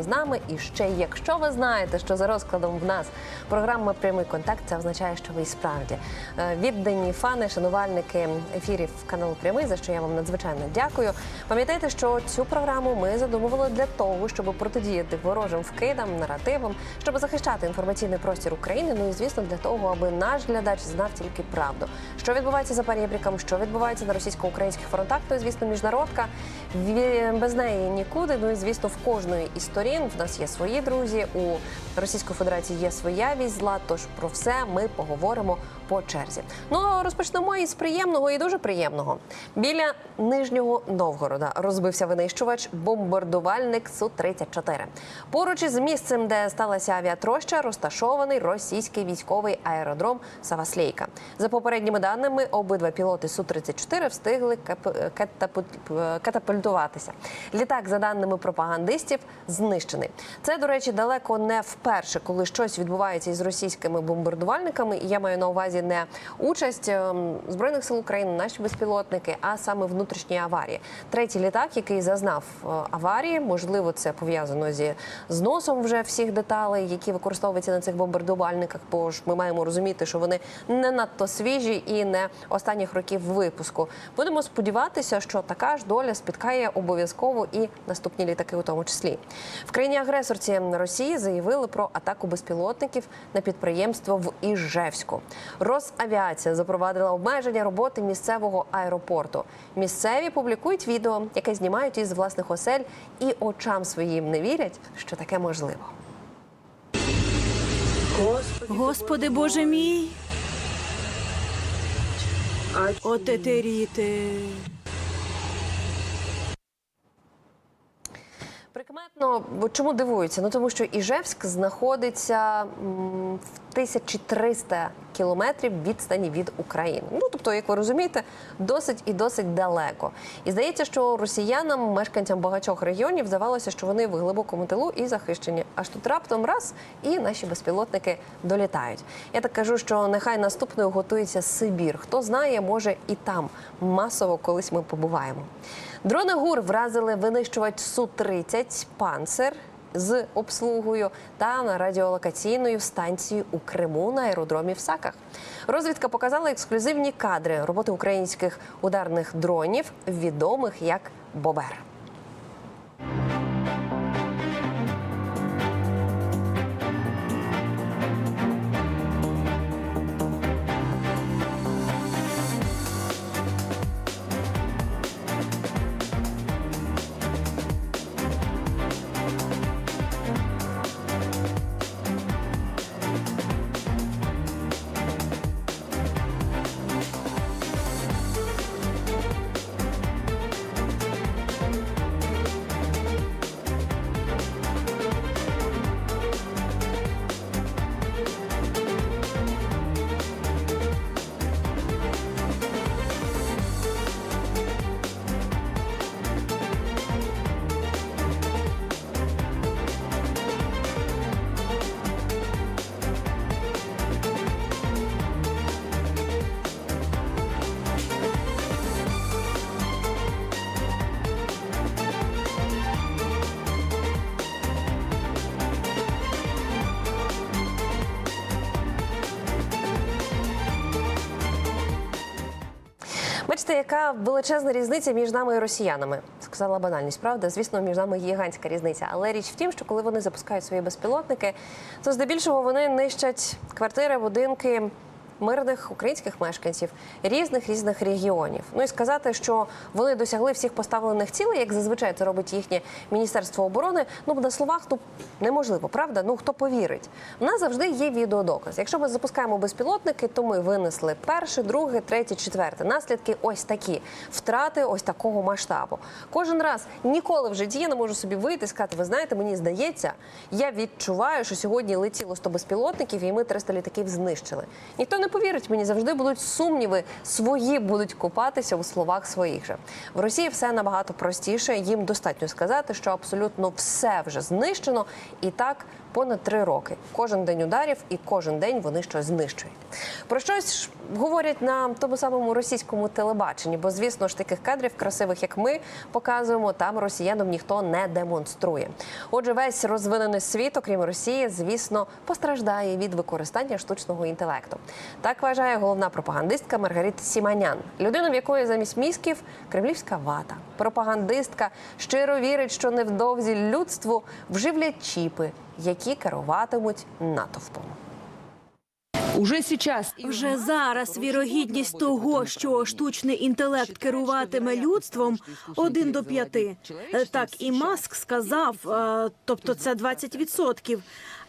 з нами. І ще якщо ви знаєте, що за розкладом в нас програма Прямий контакт, це означає, що ви і справді е, віддані фани, шанувальники ефірів каналу Прямий, за що я вам надзвичайно дякую. Пам'ятайте, що цю програму ми задумували для того, щоб протидіяти ворожим вкидам, наративам, щоб захищати інформаційний простір України. Ну і звісно, для того, аби наш глядач знав тільки правду, що відбувається за перебріком, що відбувається на російсько-українських фронтах. То звісно, міжнародка без неї нікуди. Ну і звісно, в кожної із сторін в нас є свої друзі. У Російської Федерації є своя зла. Тож про все ми поговоримо по черзі. Ну розпочнемо із приємного і дуже приємного. Біля нижнього Новгорода розбився винищувач бомбардувальник су 34 Поруч із місцем, де сталася авіатроща, розташований російський військовий аеродром Саваслейка. За попередніми даними, обидва пілоти су 34 встигли катапультуватися. Літак, за даними пропагандистів, знищений. Це, до речі, далеко не вперше, коли щось відбувається із російськими бомбардувальниками. І я маю на увазі не участь ем, збройних сил України, наші безпілотники, а саме внутрішні аварії. Третій літак, який зазнав е, аварії, можливо, це пов'язано зі зносом вже всіх деталей, які використовуються на цих бомбардувальниках. Бо ж ми маємо розуміти, що вони не надто свіжі і не останніх років випуску. Будемо сподіватися, що така ж доля спіткає обов'язково і наступні літаки, у тому числі в країні агресорці Росії заявили про атаку безпілотників на підприємство в Іжевську. Росавіація запровадила обмеження роботи місцевого аеропорту. Місцеві публікують відео, яке знімають із власних осель, і очам своїм не вірять, що таке можливо. Господи Боже мій. Отетеріте. Бо чому дивуються? Ну тому що Іжевськ знаходиться м, в 1300 кілометрів відстані від України. Ну тобто, як ви розумієте, досить і досить далеко. І здається, що росіянам, мешканцям багатьох регіонів, здавалося, що вони в глибокому тилу і захищені. Аж тут раптом раз і наші безпілотники долітають. Я так кажу, що нехай наступною готується Сибір. Хто знає, може і там масово колись ми побуваємо. Дрони ГУР вразили винищувач Су-30 «Панцер» з обслугою та на радіолокаційною станцією у Криму на аеродромі в Саках. Розвідка показала ексклюзивні кадри роботи українських ударних дронів, відомих як Бобер. Бачите, яка величезна різниця між нами і росіянами. Сказала банальність, правда? Звісно, між нами гігантська різниця. Але річ в тім, що коли вони запускають свої безпілотники, то здебільшого вони нищать квартири, будинки. Мирних українських мешканців різних різних регіонів. Ну і сказати, що вони досягли всіх поставлених цілей, як зазвичай це робить їхнє міністерство оборони. Ну на словах ну неможливо, правда? Ну хто повірить? У нас завжди є відеодоказ. Якщо ми запускаємо безпілотники, то ми винесли перше, друге, третє, четверте. Наслідки ось такі втрати ось такого масштабу. Кожен раз ніколи в житті я не можу собі вийти і сказати, ви знаєте, мені здається, я відчуваю, що сьогодні летіло 100 безпілотників, і ми 300 літаків знищили. Ніхто не повірить мені, завжди будуть сумніви, свої будуть купатися у словах своїх же. В Росії все набагато простіше. Їм достатньо сказати, що абсолютно все вже знищено, і так понад три роки. Кожен день ударів і кожен день вони щось знищують. Про щось говорять на тому самому російському телебаченні, бо звісно ж таких кадрів красивих, як ми показуємо, там росіянам ніхто не демонструє. Отже, весь розвинений світ, окрім Росії, звісно, постраждає від використання штучного інтелекту. Так вважає головна пропагандистка Маргарита Сіманян, людина, в якої замість мізків кремлівська вата. Пропагандистка щиро вірить, що невдовзі людству вживлять чіпи, які керуватимуть натовпом. Уже сейчас Вже зараз вірогідність того, що штучний інтелект керуватиме людством, один до п'яти. Так і Маск сказав, е, тобто це 20%.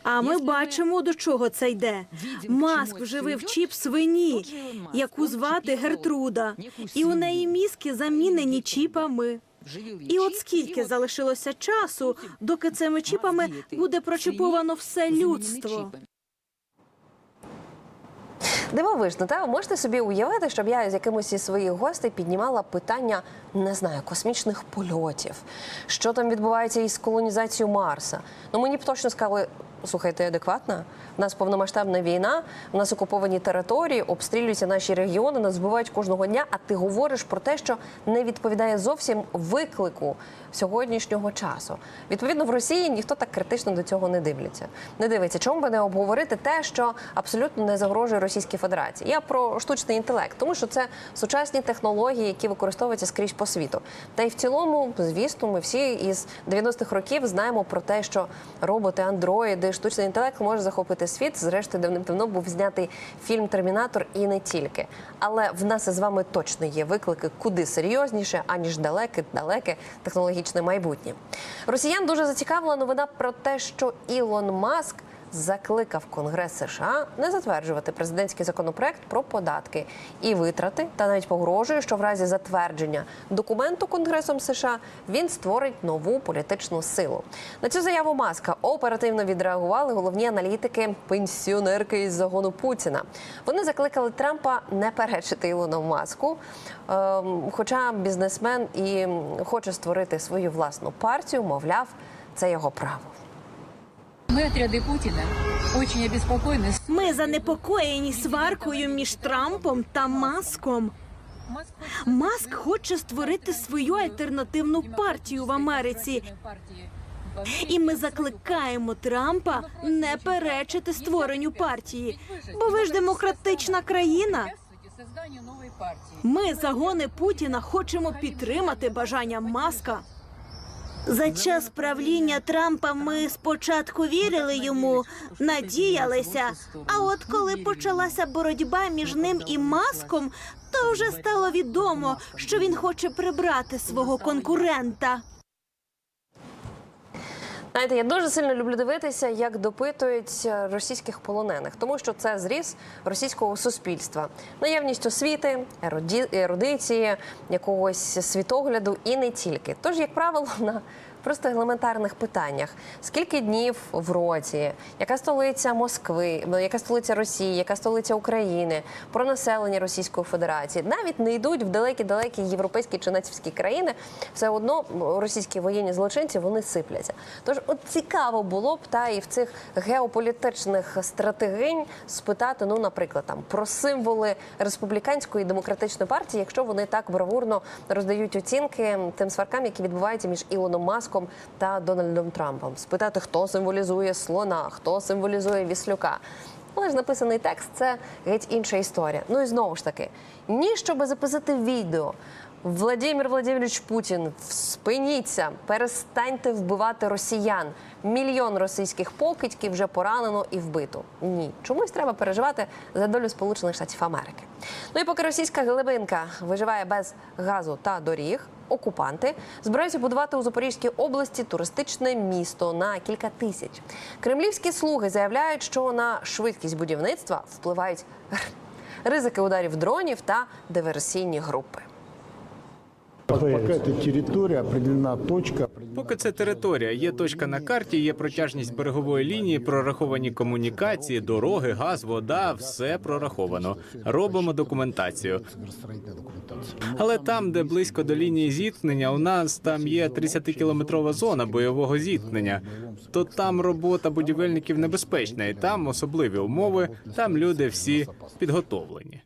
А ми бачимо, до чого це йде. Маск вживив чіп свині, яку звати Гертруда, і у неї мізки замінені чіпами. І от скільки залишилося часу, доки цими чіпами буде прочіповано все людство. Дивовижно, та можете собі уявити, щоб я з якимось із своїх гостей піднімала питання, не знаю, космічних польотів, що там відбувається із колонізацією Марса. Ну мені б точно сказали. Слухайте, адекватна? У нас повномасштабна війна, у нас окуповані території, обстрілюються наші регіони, нас збивають кожного дня. А ти говориш про те, що не відповідає зовсім виклику сьогоднішнього часу. Відповідно, в Росії ніхто так критично до цього не дивляться. Не дивиться, чому би не обговорити те, що абсолютно не загрожує Російській Федерації. Я про штучний інтелект, тому що це сучасні технології, які використовуються скрізь по світу. Та й в цілому, звісно, ми всі із 90-х років знаємо про те, що роботи, андроїди, штучний інтелект може захопити світ. Зрештою, давним-давно був знятий фільм Термінатор і не тільки. Але в нас із вами точно є виклики куди серйозніше, аніж далеке, далеке технологічне майбутнє. Росіян дуже зацікавила новина про те, що Ілон Маск закликав Конгрес США не затверджувати президентський законопроект про податки і витрати, та навіть погрожує, що в разі затвердження документу Конгресом США він створить нову політичну силу. На цю заяву Маска оперативно відреагували головні аналітики пенсіонерки із загону Путіна. Вони закликали Трампа не перечити Ілону Маску, ем, хоча бізнесмен і хоче створити свою власну партію, мовляв, це його право. мы отряды Путина очень обеспокоены. Ми занепокоєні сваркою між Трампом та Маском. Маск Маск хоче створити свою альтернативну партію в Америці, і ми закликаємо Трампа не перечити створенню партії, бо ви ж демократична країна. созданию новой партии. Ми, загони Путіна, хочемо підтримати бажання Маска. за час правління Трампа ми спочатку вірили йому, надіялися. А от коли почалася боротьба між ним і маском, то вже стало відомо, що він хоче прибрати свого конкурента. Знаєте, я дуже сильно люблю дивитися, як допитують е, російських полонених, тому що це зріз російського суспільства, наявність освіти, ерудиції, якогось світогляду і не тільки. Тож, як правило, на просто елементарних питаннях: скільки днів в році, яка столиця Москви, яка столиця Росії, яка столиця України, про населення Російської Федерації, навіть не йдуть в далекі-далекі європейські чи націвські країни. Все одно російські воєнні злочинці вони сипляться. Тож, от цікаво було б та і в цих геополітичних стратегинь спитати, ну, наприклад, там про символи республіканської демократичної партії, якщо вони так бравурно роздають оцінки тим сваркам, які відбуваються між Ілоном Маском та Дональдом Трампом. Спитати, хто символізує слона, хто символізує віслюка. Але ж написаний текст це геть інша історія. Ну і знову ж таки, ні, щоб записати відео. Владимир Владимирович Путін, спиніться, перестаньте вбивати росіян. Мільйон російських покидьків вже поранено і вбито. Ні, чомусь треба переживати за долю Сполучених Штатів Америки. Ну і поки російська глибинка виживає без газу та доріг, окупанти збираються будувати у Запорізькій області туристичне місто на кілька тисяч. Кремлівські слуги заявляють, що на швидкість будівництва впливають ризики ударів дронів та диверсійні групи. Пока эта территория определена точка. Поки це територія, є точка на карті, є протяжність берегової лінії, прораховані комунікації, дороги, газ, вода, все прораховано. Робимо документацію. Але там, де близько до лінії зіткнення, у нас там є 30-кілометрова зона бойового зіткнення. То там робота будівельників небезпечна, і там особливі умови. Там люди всі підготовлені.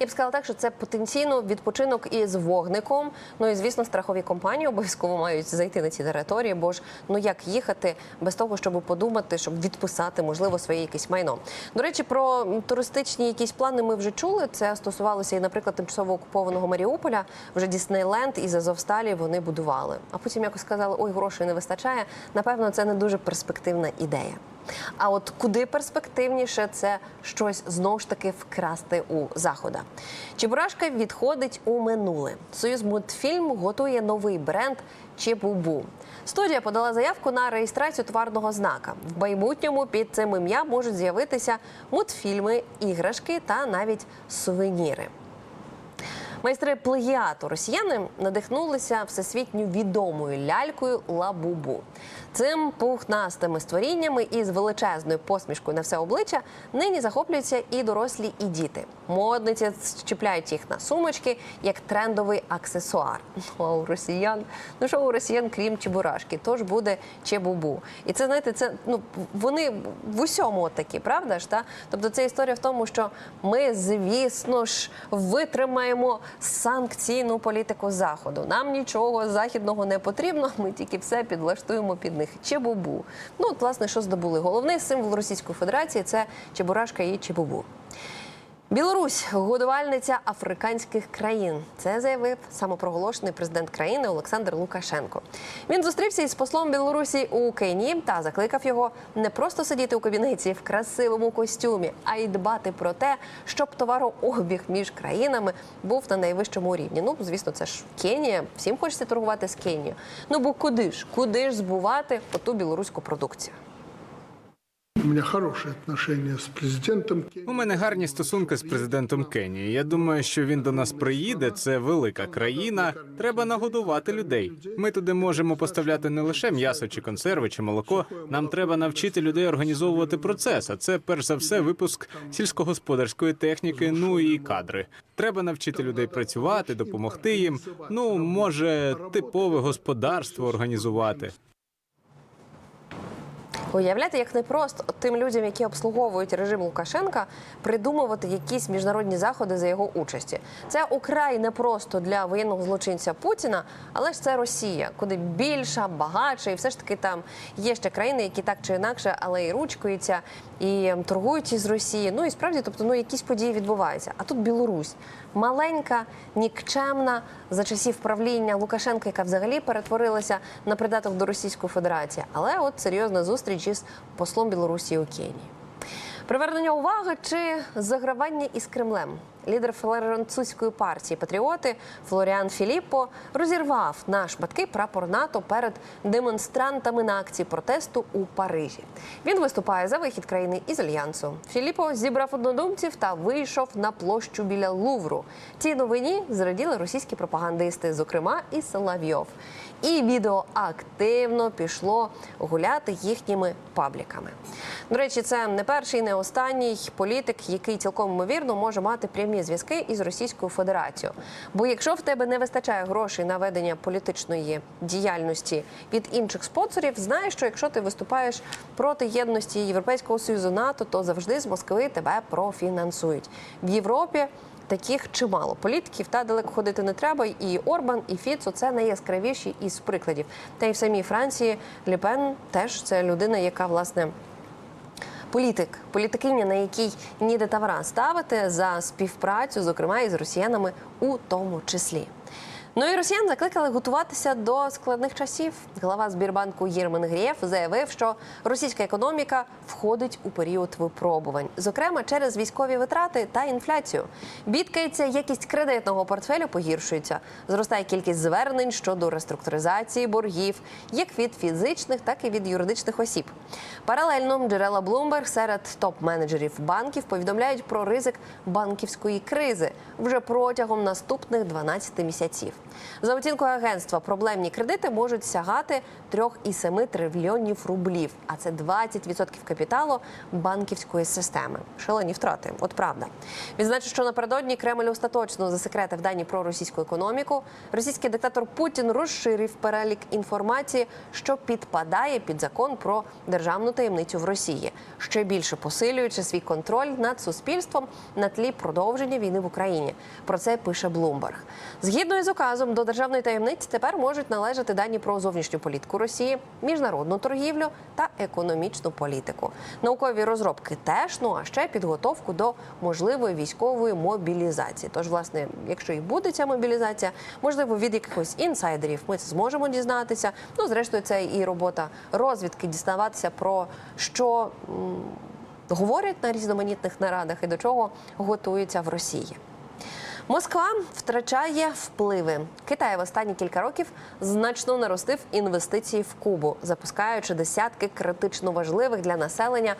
Я б сказала так, що це потенційно відпочинок із вогником. Ну і звісно, страхові компанії обов'язково мають зайти на ці території, бо ж ну як їхати без того, щоб подумати, щоб відписати, можливо, своє якесь майно. До речі, про туристичні якісь плани ми вже чули. Це стосувалося і, наприклад, тимчасово окупованого Маріуполя. Вже Діснейленд із Азовсталі вони будували. А потім якось сказали, ой, грошей не вистачає. Напевно, це не дуже перспективна ідея. А от куди перспективніше це щось знову ж таки вкрасти у захода. Чебурашка відходить у минуле. Союз мультфільм готує новий бренд Чебубу. Студія подала заявку на реєстрацію товарного знака. В майбутньому під цим ім'ям можуть з'явитися мультфільми, іграшки та навіть сувеніри. Майстри плагіату росіяни надихнулися всесвітньо відомою лялькою Лабубу. Цим пухнастими створіннями із величезною посмішкою на все обличчя нині захоплюються і дорослі, і діти. Модниці чіпляють їх на сумочки як трендовий аксесуар. Ну, а у росіян, ну що у росіян, крім чебурашки, тож буде чебубу. І це знаєте, це ну вони в усьому такі, правда ж? Та? Тобто це історія в тому, що ми, звісно ж, витримаємо санкційну політику заходу. Нам нічого західного не потрібно. Ми тільки все підлаштуємо під них. Чебубу. Ну от власне, що здобули? Головний символ Російської Федерації це чебурашка і чебубу. Білорусь годувальниця африканських країн. Це заявив самопроголошений президент країни Олександр Лукашенко. Він зустрівся із послом Білорусі у Кенії та закликав його не просто сидіти у кабінеті в красивому костюмі, а й дбати про те, щоб товарообіг між країнами був на найвищому рівні. Ну, звісно, це ж Кенія. Всім хочеться торгувати з Кенією. Ну бо куди ж, куди ж збувати оту білоруську продукцію? У меня хорошие отношения с президентом. У мене гарні стосунки з президентом Кенії. Я думаю, що він до нас приїде. Це велика країна. Треба нагодувати людей. Ми туди можемо поставляти не лише м'ясо чи консерви чи молоко. Нам треба навчити людей організовувати процес. А це перш за все випуск сільськогосподарської техніки. Ну і кадри. Треба навчити людей працювати, допомогти їм. Ну може, типове господарство організувати. Уявляєте, як непросто тим людям, які обслуговують режим Лукашенка, придумувати якісь міжнародні заходи за його участі. Це украй непросто для воєнного злочинця Путіна, але ж це Росія, куди більша, багатша, і все ж таки там є ще країни, які так чи інакше, але і ручкаються, і торгують із Росії. Ну і справді, тобто, ну якісь події відбуваються. А тут Білорусь маленька, нікчемна за часів правління Лукашенка, яка взагалі перетворилася на придаток до Російської Федерації. Але от серйозна зустріч із послом Білорусі у Кенії. Привернення уваги чи загравання із Кремлем. Лідер французької партії Патріоти Флоріан Філіппо розірвав на шматки прапор НАТО перед демонстрантами на акції протесту у Парижі. Він виступає за вихід країни із альянсу. Філіппо зібрав однодумців та вийшов на площу біля Лувру. Цій новині зраділи російські пропагандисти, зокрема і Соловйов. І відео активно пішло гуляти їхніми пабліками. До речі, це не перший, не останній політик, який цілком ймовірно може мати прямі зв'язки із Російською Федерацією. Бо якщо в тебе не вистачає грошей на ведення політичної діяльності від інших спонсорів, знаєш, що якщо ти виступаєш проти єдності Європейського союзу НАТО, то завжди з Москви тебе профінансують в Європі. Таких чимало політиків та далеко ходити не треба. І Орбан, і Фіцо це найяскравіші із прикладів. Та й в самій Франції Ліпен теж це людина, яка власне. Політик, політикиня, на якій ніде тавра ставити за співпрацю, зокрема із росіянами, у тому числі. Ну і росіян закликали готуватися до складних часів. Глава Збірбанку Єрмен Грєєв заявив, що російська економіка входить у період випробувань, зокрема через військові витрати та інфляцію. Бідкається якість кредитного портфелю погіршується. Зростає кількість звернень щодо реструктуризації боргів, як від фізичних, так і від юридичних осіб. Паралельно джерела Bloomberg серед топ-менеджерів банків повідомляють про ризик банківської кризи вже протягом наступних 12 місяців. За оцінкою агентства, проблемні кредити можуть сягати 3,7 трильйонів рублів, а це 20% капіталу банківської системи. Шалені втрати, от правда. Відзначу, що напередодні Кремль остаточно засекретив дані про російську економіку. Російський диктатор Путін розширив перелік інформації, що підпадає під закон про державну таємницю в Росії, ще більше посилюючи свій контроль над суспільством на тлі продовження війни в Україні. Про це пише Bloomberg. Згідно із указом до державної таємниці тепер можуть належати дані про зовнішню політику Росії, міжнародну торгівлю та економічну політику. Наукові розробки теж, ну а ще підготовку до можливої військової мобілізації. Тож, власне, якщо і буде ця мобілізація, можливо, від якихось інсайдерів ми це зможемо дізнатися. Ну, зрештою, це і робота розвідки дізнаватися про що говорять на різноманітних нарадах і до чого готуються в Росії. Москва втрачає впливи. Китай в останні кілька років значно наростив інвестиції в Кубу, запускаючи десятки критично важливих для населення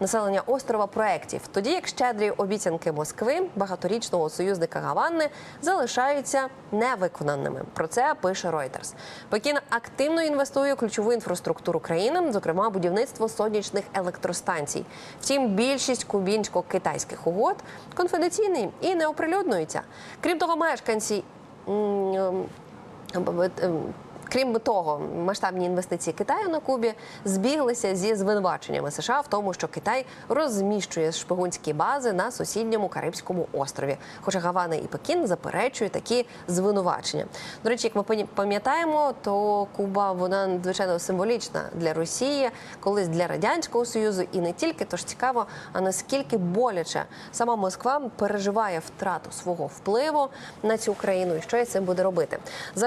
населення острова проєктів. Тоді як щедрі обіцянки Москви, багаторічного союзника Гаванни, залишаються невиконаними. Про це пише Reuters. Пекін активно інвестує у ключову інфраструктуру країни, зокрема будівництво сонячних електростанцій. Втім, більшість кубінсько-китайських угод конфіденційні і не оприлюднюються. Крім того, мешканці. Крім того, масштабні інвестиції Китаю на Кубі збіглися зі звинуваченнями США в тому, що Китай розміщує шпигунські бази на сусідньому Карибському острові. Хоча Гавана і Пекін заперечують такі звинувачення. До речі, як ми пам'я- пам'ятаємо, то Куба вона надзвичайно символічна для Росії, колись для радянського союзу, і не тільки тож цікаво, а наскільки боляче сама Москва переживає втрату свого впливу на цю країну, і що із цим буде робити.